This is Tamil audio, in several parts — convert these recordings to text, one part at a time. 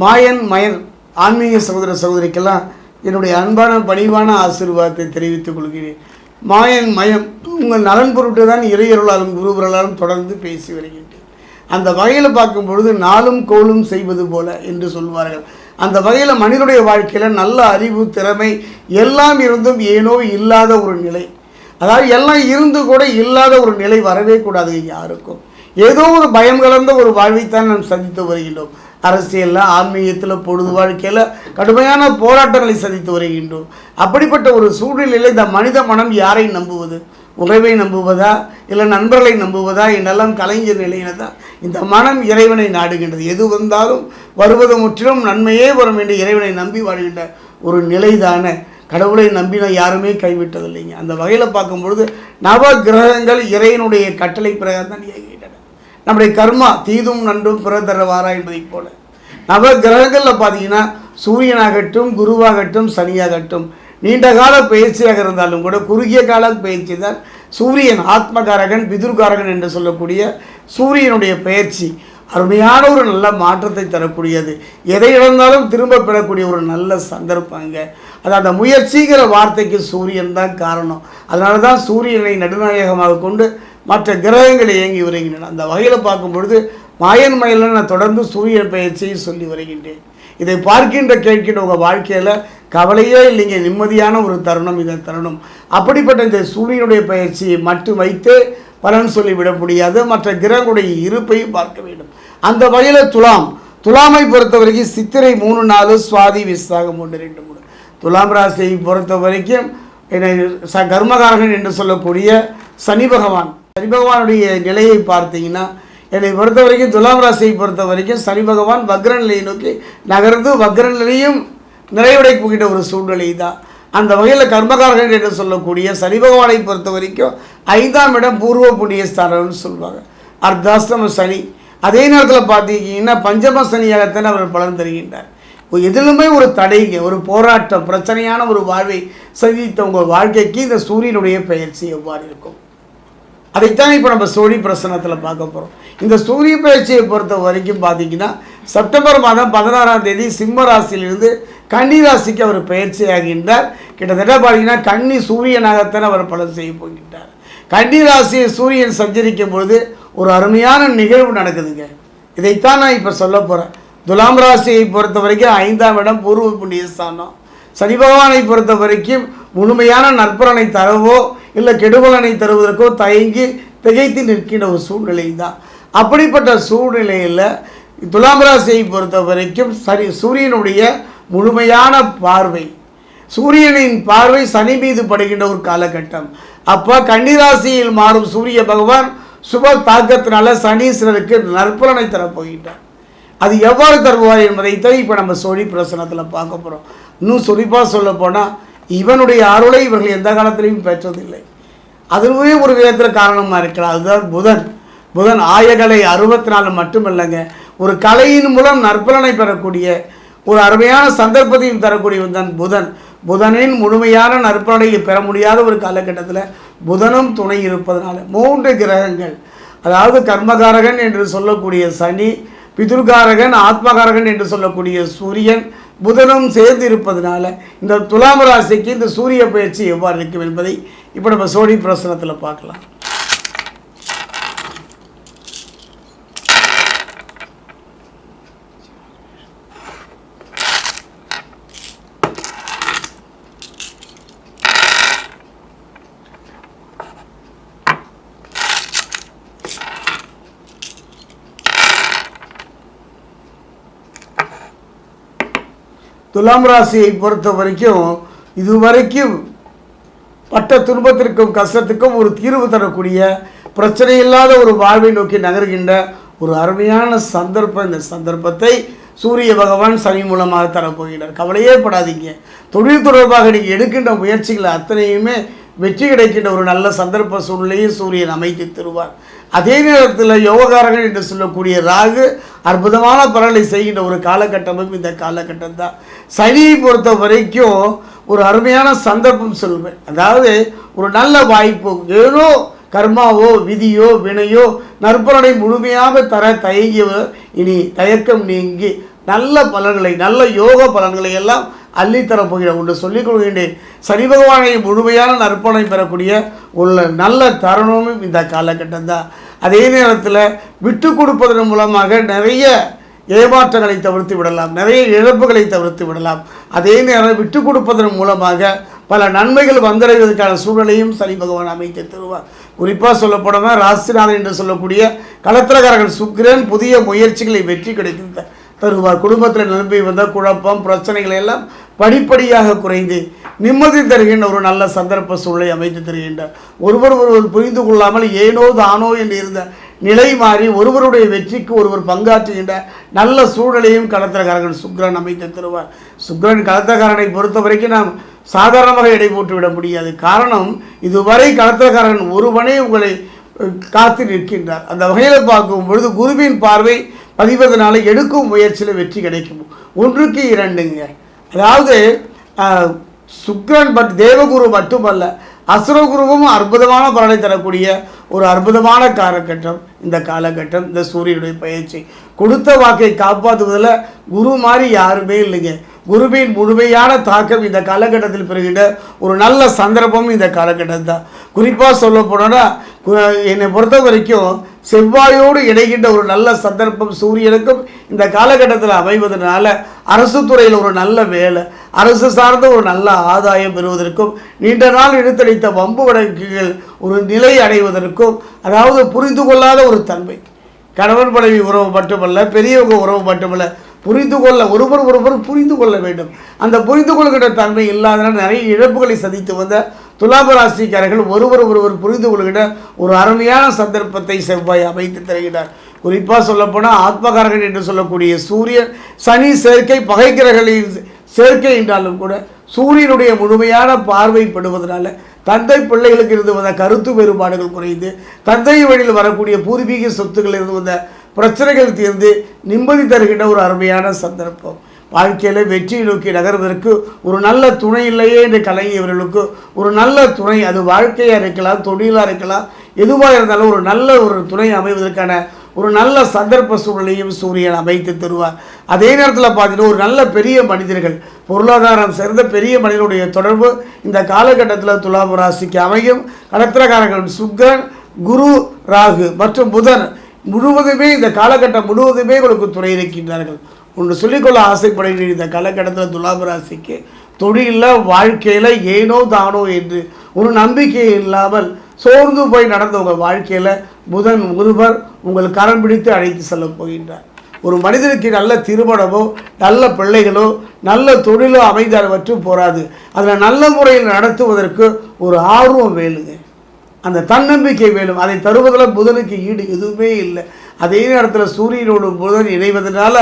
மாயன் மயன் ஆன்மீக சகோதர சகோதரிக்கெல்லாம் என்னுடைய அன்பான பணிவான ஆசீர்வாதத்தை தெரிவித்துக் கொள்கிறேன். மாயன் மயம் உங்கள் நலன் பொருட்டு தான் இறையருளாலும் குருவர்களாலும் தொடர்ந்து பேசி வருகின்றேன். அந்த வகையில் பார்க்கும் பொழுது நாளும் கோலும் செய்வது போல என்று சொல்வார்கள். அந்த வகையில் மனிதனுடைய வாழ்க்கையில் நல்ல அறிவு திறமை எல்லாம் இருந்தும் ஏனோ இல்லாத ஒரு நிலை. அதாவது எல்லாம் இருந்து கூட இல்லாத ஒரு நிலை வரவே கூடாது யாருக்கும். ஏதோ ஒரு பயம் கலந்த ஒரு வாழ்வைத்தான் நாம் சந்தித்து வருகின்றோம். அரசியலில் ஆன்மீகத்தில் பொழுது வாழ்க்கையில் கடுமையான போராட்டங்களை சந்தித்து வருகின்றோம். அப்படிப்பட்ட ஒரு சூழ்நிலையில் இந்த மனித மனம் யாரை நம்புவது? உறவை நம்புவதா? இல்லை நண்பர்களை நம்புவதா? என்னெல்லாம் கலைஞர் நிலையில தான் இந்த மனம் இறைவனை நாடுகின்றது. எது வந்தாலும் வருவது முற்றிலும் நன்மையே வரும் என்று இறைவனை நம்பி வாழ்கின்ற ஒரு நிலைதான கடவுளை நம்பின யாருமே கைவிட்டதில்லைங்க. அந்த வகையில் பார்க்கும்பொழுது நவ கிரகங்கள் இறைவனுடைய கட்டளை பிரகாரம் தான் இயங்குகின்றன நம்முடைய கர்மா தீதும் நன்றும் பிறதரவாரா என்பதைப் போல. நவ கிரகங்களில் பார்த்தீங்கன்னா சூரியனாகட்டும் குருவாகட்டும் சனியாகட்டும் நீண்ட கால பயிற்சியாக இருந்தாலும் கூட குறுகிய கால பயிற்சி தான் சூரியன் ஆத்மகாரகன் பிதுர்காரகன் என்று சொல்லக்கூடிய சூரியனுடைய பயிற்சி அருமையான ஒரு நல்ல மாற்றத்தை தரக்கூடியது. எதை இழந்தாலும் திரும்ப பெறக்கூடிய ஒரு நல்ல சந்தர்ப்பங்க அது அந்த முயற்சிங்கிற வார்த்தைக்கு சூரியன் தான் காரணம். அதனால தான் சூரியனை நடுநாயகமாக கொண்டு மற்ற கிரகங்கள் இயங்கி வருகின்றன. அந்த வகையில் பார்க்கும் பொழுது மாயன் மயிலில் நான் தொடர்ந்து சூரிய பயிற்சியை சொல்லி வருகின்றேன். இதை பார்க்கின்ற கேட்கின்ற உங்கள் வாழ்க்கையில் கவலையே இல்லைங்க. நிம்மதியான ஒரு தருணம் இந்த தருணம். அப்படிப்பட்ட இந்த சூரியனுடைய பயிற்சியை மட்டும் வைத்து பலன் சொல்லிவிட முடியாது. மற்ற கிரகங்களுடைய இருப்பையும் பார்க்க வேண்டும். அந்த வகையில் துலாம் துலாமை பொறுத்த வரைக்கும் சித்திரை மூணு நாலு சுவாதி விசாகம் ஒன்று ரெண்டு மூணு. துலாம் ராசியை பொறுத்த வரைக்கும் என்னை ச கர்மகாரகன் என்று சொல்லக்கூடிய சனி பகவான். சனி பகவானுடைய நிலையை பார்த்தீங்கன்னா என்னை பொறுத்த வரைக்கும் துலாம் ராசியை பொறுத்த வரைக்கும் சனி பகவான் வக்ர நிலையை நோக்கி நகர்ந்து வக்ர நிலையும் நிறைவடைப்புகின்ற ஒரு சூழ்நிலை தான் அந்த வகையில் கர்மகாரர்கள் என்று சொல்லக்கூடிய சனி பகவானை பொறுத்த வரைக்கும் ஐந்தாம் இடம் பூர்வ புண்ணிய ஸ்தானம்னு சொல்லுவாங்க. அர்த்தாஸ்தம சனி. அதே நேரத்தில் பார்த்தீங்கன்னா பஞ்சம சனியாகத்தான் அவர் பலன் தருகின்றார். இப்போ எதிலுமே ஒரு தடைங்க ஒரு போராட்டம் பிரச்சனையான ஒரு வாழ்வை சந்தித்த உங்கள் வாழ்க்கைக்கு இந்த சூரியனுடைய பயிற்சி எவ்வாறு இருக்கும்? அதைத்தான் இப்போ நம்ம சூரிய பிரசனத்தில் பார்க்க போகிறோம் இந்த சூரிய பயிற்சியை பொறுத்த வரைக்கும் பார்த்தீங்கன்னா செப்டம்பர் மாதம் பதினாறாம் தேதி சிம்ம ராசியிலிருந்து கன்னி ராசிக்கு அவர் பயிற்சி ஆகின்றார் கிட்டத்தட்ட பார்த்தீங்கன்னா கன்னி சூரியனாகத்தான் அவர் பலன் செய்ய போகின்றார். கன்னி ராசியை சூரியன் சஞ்சரிக்கும் பொழுது ஒரு அருமையான நிகழ்வு நடக்குதுங்க. இதைத்தான் நான் இப்போ சொல்ல போகிறேன் துலாம் ராசியை பொறுத்த வரைக்கும் ஐந்தாம் இடம் பூர்வ புண்ணியஸ்தானம். சனி பகவானை பொறுத்த வரைக்கும் முழுமையான நற்பலனை தரவோ இல்லை கெடுபலனை தருவதற்கோ தயங்கி திகைத்து நிற்கின்ற ஒரு சூழ்நிலை தான் அப்படிப்பட்ட சூழ்நிலையில் துலாம் ராசியை பொறுத்த வரைக்கும் சரி சூரியனுடைய முழுமையான பார்வை. சூரியனின் பார்வை சனி மீது படுகின்ற ஒரு காலகட்டம். அப்போ கன்னிராசியில் மாறும் சூரிய பகவான் சுப தாக்கத்தினால சனீஸ்வரருக்கு நற்பலனை தரப்போகின்றார். அது எவ்வாறு தருவார் என்பதைத்தான் இப்போ நம்ம சொல்லி பிரசனத்தில் பார்க்க போகிறோம் இன்னும் சொலிப்பாக சொல்ல போனால் இவனுடைய அருளை இவர்கள் எந்த காலத்திலையும் பெற்றதில்லை. அதுவே ஒரு விதத்தில் காரணமாக இருக்கலாம். அதுதான் புதன். புதன் ஆயகலை அறுபத்தி நாலு மட்டுமல்லங்க ஒரு கலையின் மூலம் நற்பலனை பெறக்கூடிய ஒரு அருமையான சந்தர்ப்பத்தையும் தரக்கூடியவன் தான் புதன். புதனின் முழுமையான நற்பலனை பெற முடியாத ஒரு காலகட்டத்தில் புதனும் துணை இருப்பதனால மூன்று கிரகங்கள் அதாவது கர்மகாரகன் என்று சொல்லக்கூடிய சனி பிதுர்காரகன் ஆத்மகாரகன் என்று சொல்லக்கூடிய சூரியன் புதனும் சேர்ந்து இருப்பதனால இந்த துலாம் ராசிக்கு இந்த சூரிய பயிற்சி எவ்வாறு இருக்கும் என்பதை இப்போ நம்ம சோழி பிரசனத்தில் பார்க்கலாம். துலாம் ராசியை பொறுத்த வரைக்கும் இதுவரைக்கும் பட்ட துன்பத்திற்கும் கஷ்டத்துக்கும் ஒரு தீர்வு தரக்கூடிய பிரச்சனை இல்லாத ஒரு வாழ்வை நோக்கி நகர்கின்ற ஒரு அருமையான சந்தர்ப்பம். இந்த சந்தர்ப்பத்தை சூரிய பகவான் சனி மூலமாக தரப்போகிறார். கவலையே படாதீங்க. தொழில் தொடர்பாக நீங்கள் எடுக்கின்ற முயற்சிகள் அத்தனையுமே வெற்றி கிடைக்கின்ற ஒரு நல்ல சந்தர்ப்ப சூழ்நிலையை சூரியன் அமைத்து தருவார். அதே நேரத்தில் யோகக்காரர்கள் என்று சொல்லக்கூடிய ராகு அற்புதமான பலனை செய்கின்ற ஒரு காலகட்டமும் இந்த காலகட்டம் தான் சனியை பொறுத்த வரைக்கும் ஒரு அருமையான சந்தர்ப்பம் சொல்வேன். அதாவது ஒரு நல்ல வாய்ப்பு ஏதோ கர்மாவோ விதியோ வினையோ நற்பலனை முழுமையாக தர தயங்கியவர் இனி தயக்கம் நீங்கி நல்ல பலன்களை நல்ல யோக பலன்களை எல்லாம் அள்ளித்தரப் போகிற ஒன்று சொல்லிக் கொள்கின்றேன். சனி பகவானை முழுமையான நற்பலனை பெறக்கூடிய உள்ள நல்ல தருணமும் இந்த காலகட்டம் தான் அதே நேரத்தில் விட்டு கொடுப்பதன் மூலமாக நிறைய ஏமாற்றங்களை தவிர்த்து விடலாம். நிறைய இழப்புகளை தவிர்த்து விடலாம். அதே நேரம் விட்டு கொடுப்பதன் மூலமாக பல நன்மைகள் வந்தடைவதற்கான சூழலையும் சனி பகவான் அமைத்து தருவார். குறிப்பாக சொல்லப்போனால் ராசிநாதன் என்று சொல்லக்கூடிய களத்திரக்காரர்கள் சுக்கிரன் புதிய முயற்சிகளை வெற்றி கிடைத்து தருவார். குடும்பத்தில் நிலம்பி வந்த குழப்பம் பிரச்சனைகள் எல்லாம் படிப்படியாக குறைந்து நிம்மதி தருகின்ற ஒரு நல்ல சந்தர்ப்ப சூழலை அமைத்து தருகின்றார். ஒருவர் ஒருவர் புரிந்து கொள்ளாமல் ஏனோ தானோ என்று இருந்த நிலை மாறி ஒருவருடைய வெற்றிக்கு ஒருவர் பங்காற்றுகின்ற நல்ல சூழலையும் களத்திரக்காரர்கள் சுக்ரன் அமைத்து தருவார். சுக்ரன் களத்திரக்காரனை பொறுத்த வரைக்கும் நாம் சாதாரணமாக எடை போட்டுவிட முடியாது. காரணம் இதுவரை களத்திரக்காரன் ஒருவனே உங்களை காத்து நிற்கின்றார். அந்த வகையில் பார்க்கும் பொழுது குருவின் பார்வை பதிவதனால எடுக்கும் முயற்சியில் வெற்றி கிடைக்கும். ஒன்றுக்கு இரண்டுங்க. அதாவது சுக்ரன் பட் தேவகுரு மட்டுமல்ல அசுரகுருவும் அற்புதமான பலனை தரக்கூடிய ஒரு அற்புதமான காலகட்டம் இந்த காலகட்டம் இந்த சூரியனுடைய பயிற்சி. கொடுத்த வாக்கை காப்பாற்றுவதில் குரு மாதிரி யாருமே இல்லைங்க. குருவின் முழுமையான தாக்கம் இந்த காலகட்டத்தில் பெறுகிற ஒரு நல்ல சந்தர்ப்பம் இந்த காலகட்டம் தான் குறிப்பாக சொல்ல போனோன்னா என்னை பொறுத்த வரைக்கும் செவ்வாயோடு இணைகின்ற ஒரு நல்ல சந்தர்ப்பம் சூரியனுக்கும் இந்த காலகட்டத்தில் அமைவதனால அரசு துறையில் ஒரு நல்ல வேலை அரசு சார்ந்த ஒரு நல்ல ஆதாயம் பெறுவதற்கும் நீண்ட நாள் இழுத்தடித்த வம்பு வழக்குகள் ஒரு நிலை அடைவதற்கும் அதாவது புரிந்து கொள்ளாத ஒரு தன்மை. கணவன் மனைவி உறவு மட்டுமல்ல பெரியவங்க உறவு மட்டுமல்ல புரிந்து கொள்ள ஒருவர் ஒருவர் புரிந்து கொள்ள வேண்டும். அந்த புரிந்து கொள்கின்ற தன்மை இல்லாதனால் நிறைய இழப்புகளை சந்தித்து வந்த துலாப ராசிக்காரர்கள் ஒருவர் ஒருவர் புரிந்து கொள்கிற ஒரு அருமையான சந்தர்ப்பத்தை செவ்வாய் அமைத்து தருகிறார். குறிப்பாக சொல்லப்போனால் ஆத்மகாரகன் என்று சொல்லக்கூடிய சூரியன் சனி சேர்க்கை பகை கிரகங்களின் சேர்க்கை என்றாலும் கூட சூரியனுடைய முழுமையான பார்வைப்படுவதனால தந்தை பிள்ளைகளுக்கு இருந்து வந்த கருத்து வேறுபாடுகள் குறைந்து தந்தை வழியில் வரக்கூடிய பூர்வீக சொத்துக்கள் இருந்து வந்த பிரச்சனைகள் தீர்ந்து நிம்மதி தருகின்ற ஒரு அருமையான சந்தர்ப்பம். வாழ்க்கையில் வெற்றியை நோக்கி நகர்வதற்கு ஒரு நல்ல துணை இல்லையே என்று கலைஞர்களுக்கு ஒரு நல்ல துணை அது வாழ்க்கையாக இருக்கலாம் தொழிலாக இருக்கலாம் எதுவாக இருந்தாலும் ஒரு நல்ல ஒரு துணை அமைவதற்கான ஒரு நல்ல சந்தர்ப்ப சூழலையும் சூரியன் அமைத்து தருவார். அதே நேரத்தில் பார்த்தீங்கன்னா ஒரு நல்ல பெரிய மனிதர்கள் பொருளாதாரம் சேர்ந்த பெரிய மனிதனுடைய தொடர்பு இந்த காலகட்டத்தில் துலாம் ராசிக்கு அமையும். கடத்திரக்காரர்கள் சுக்கரன் குரு ராகு மற்றும் புதன் முழுவதுமே இந்த காலகட்டம் முழுவதுமே உங்களுக்கு துணை இருக்கின்றார்கள். ஒன்று சொல்லிக்கொள்ள ஆசைப்படுகிறேன். இந்த காலகட்டத்தில் துலாம் ராசிக்கு தொழிலில் வாழ்க்கையில் ஏனோ தானோ என்று ஒரு நம்பிக்கை இல்லாமல் சோர்ந்து போய் நடந்த உங்கள் வாழ்க்கையில் புதன் ஒருவர் உங்கள் கரம் பிடித்து அழைத்து செல்ல போகின்றார். ஒரு மனிதனுக்கு நல்ல திருமணமோ நல்ல பிள்ளைகளோ நல்ல தொழிலோ அமைந்தவற்றும் போராது. அதில் நல்ல முறையில் நடத்துவதற்கு ஒரு ஆர்வம் வேணுங்க. அந்த தன்னம்பிக்கை வேணும். அதை தருவதில் புதனுக்கு ஈடு எதுவுமே இல்லை. அதே நேரத்தில் சூரியனோடு புதன் இணைவதனால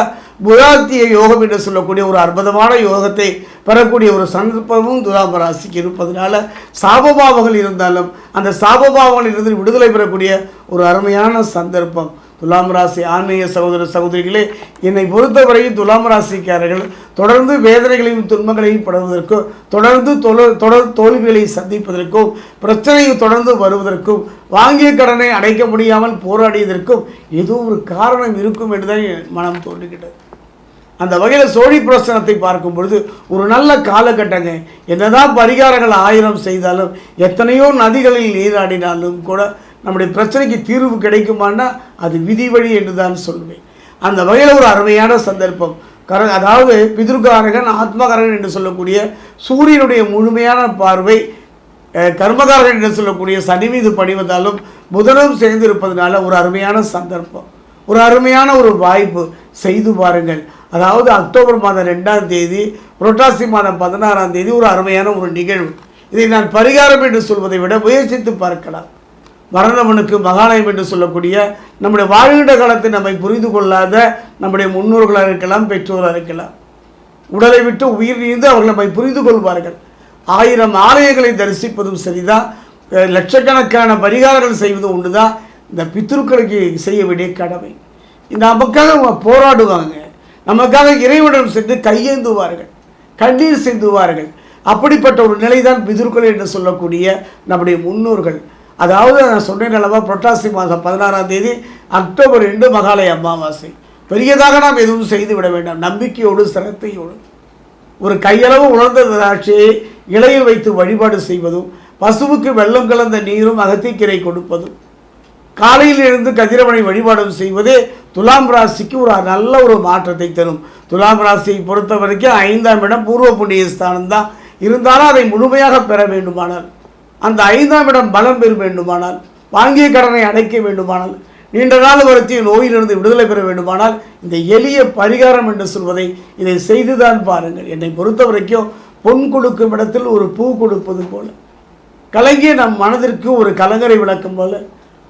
புதாத்திய யோகம் என்று சொல்லக்கூடிய ஒரு அற்புதமான யோகத்தை பெறக்கூடிய ஒரு சந்தர்ப்பமும் துலாம் ராசிக்கு இருப்பதனால சாபபாவங்கள் இருந்தாலும் அந்த சாபபாவங்களில் இருந்து விடுதலை பெறக்கூடிய ஒரு அருமையான சந்தர்ப்பம். துலாம் ராசி ஆன்மீக சகோதர சகோதரிகளே என்னை பொறுத்தவரையும் துலாம் ராசிக்காரர்கள் தொடர்ந்து வேதனைகளையும் துன்பங்களையும் படுவதற்கும் தொடர்ந்து தொடர் தோல்விகளை சந்திப்பதற்கும் பிரச்சனையை தொடர்ந்து வருவதற்கும் வாங்கிய கடனை அடைக்க முடியாமல் போராடியதற்கும் ஏதோ ஒரு காரணம் இருக்கும் என்றுதான் என் மனம் தோன்றுகின்றது அந்த வகையில் சோழி பிரசனத்தை பார்க்கும் பொழுது ஒரு நல்ல காலகட்டங்க. என்னதான் பரிகாரங்கள் ஆயிரம் செய்தாலும் எத்தனையோ நதிகளில் நீராடினாலும் கூட நம்முடைய பிரச்சனைக்கு தீர்வு கிடைக்குமான்னா அது விதி வழி என்று தான் சொல்லுவேன். அந்த வகையில் ஒரு அருமையான சந்தர்ப்பம். கர அதாவது பிதுர்காரகன் ஆத்மகாரகன் என்று சொல்லக்கூடிய சூரியனுடைய முழுமையான பார்வை கர்மகாரகன் என்று சொல்லக்கூடிய சனி மீது படிவதாலும் புதனும் சேர்ந்து இருப்பதனால ஒரு அருமையான சந்தர்ப்பம். ஒரு அருமையான ஒரு வாய்ப்பு. செய்து பாருங்கள். அதாவது அக்டோபர் மாதம் ரெண்டாம் தேதி புரட்டாசி மாதம் பதினாறாம் தேதி ஒரு அருமையான ஒரு நிகழ்வு. இதை நான் பரிகாரம் என்று சொல்வதை விட முயற்சித்து பார்க்கலாம். வரணவனுக்கு மகாலயம் என்று சொல்லக்கூடிய நம்முடைய வாழ்கின்ற காலத்தை நம்மை புரிந்து கொள்ளாத நம்முடைய முன்னோர்களாக இருக்கலாம் பெற்றோராக இருக்கலாம். உடலை விட்டு உயிர் நீந்து அவர்கள் நம்மை புரிந்து கொள்வார்கள். ஆயிரம் ஆலயங்களை தரிசிப்பதும் சரிதான். லட்சக்கணக்கான பரிகாரங்கள் செய்வதும் ஒன்று தான் இந்த பித்ருக்களுக்கு செய்ய வேண்டிய கடமை. நமக்காக அவங்க போராடுவாங்க. நமக்காக இறைவனிடம் சென்று கையேந்துவார்கள். கண்ணீர் சிந்துவார்கள். அப்படிப்பட்ட ஒரு நிலைதான் பிதுர்கள் என்று சொல்லக்கூடிய நம்முடைய முன்னோர்கள். அதாவது நான் சொன்னேன் அல்லவா புரட்டாசி மாதம் பதினாறாம் தேதி அக்டோபர் ரெண்டு மகாலய அமாவாசை. பெரியதாக நாம் எதுவும் செய்து விட வேண்டாம். நம்பிக்கையோடு சிரத்தையோடு. ஒரு கையளவு உணர்ந்த திராட்சையை இலையில் வைத்து வழிபாடு செய்வதும் பசுவுக்கு வெள்ளம் கலந்த நீரும் அகத்திக்கீரை கொடுப்பதும் காலையில் எழுந்து கதிரவனை வழிபாடும் செய்வதே துலாம் ராசிக்கு ஒரு நல்ல ஒரு மாற்றத்தை தரும். துலாம் ராசியை பொறுத்த வரைக்கும் ஐந்தாம் இடம் பூர்வ புண்ணிய ஸ்தானம் தான் இருந்தாலும் அதை முழுமையாக பெற வேண்டுமானால் அந்த ஐந்தாம் இடம் பலம் பெற வேண்டுமானால் வாங்கிய கடனை அடைக்க வேண்டுமானால் நீண்ட நாள் வருத்திய நோயிலிருந்து விடுதலை பெற வேண்டுமானால் இந்த எளிய பரிகாரம் என்று சொல்வதை இதை செய்துதான் பாருங்கள். என்னை பொறுத்த வரைக்கும் பொன் கொடுக்கும் இடத்தில் ஒரு பூ கொடுப்பது போல. கலங்கிய நம் மனதிற்கு ஒரு கலங்கரை விளக்கம் போல.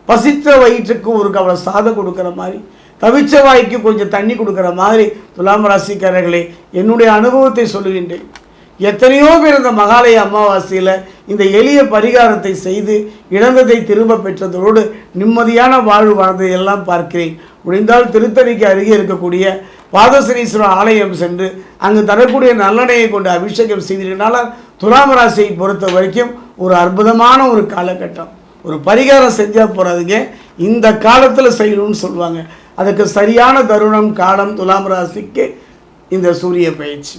பசித்த வயிற்றுக்கு ஒரு கவலை சாதம் கொடுக்குற மாதிரி தவிச்ச வாய்க்கு கொஞ்சம் தண்ணி கொடுக்குற மாதிரி துலாம் ராசிக்காரர்களே என்னுடைய அனுபவத்தை சொல்லுகின்றேன். எத்தனையோ பேர் இந்த மகாலய அமாவாசையில் இந்த எளிய பரிகாரத்தை செய்து இழந்ததை திரும்ப பெற்றதோடு நிம்மதியான வாழ்வு வாழ்ந்ததை எல்லாம் பார்க்கிறேன். முடிந்தால் திருத்தணிக்கு அருகே இருக்கக்கூடிய பாதசனீஸ்வரர் ஆலயம் சென்று அங்கு தரக்கூடிய நல்லெண்ணெயை கொண்டு அபிஷேகம் செய்தீர்களால் துலாம் ராசியை பொறுத்த வரைக்கும் ஒரு அற்புதமான ஒரு காலகட்டம். ஒரு பரிகாரம் செஞ்சால் போகிறாதுங்க இந்த காலத்தில் செய்யணும்னு சொல்லுவாங்க. அதுக்கு சரியான தருணம் காலம் துலாம் ராசிக்கு இந்த சூரிய பயிற்சி.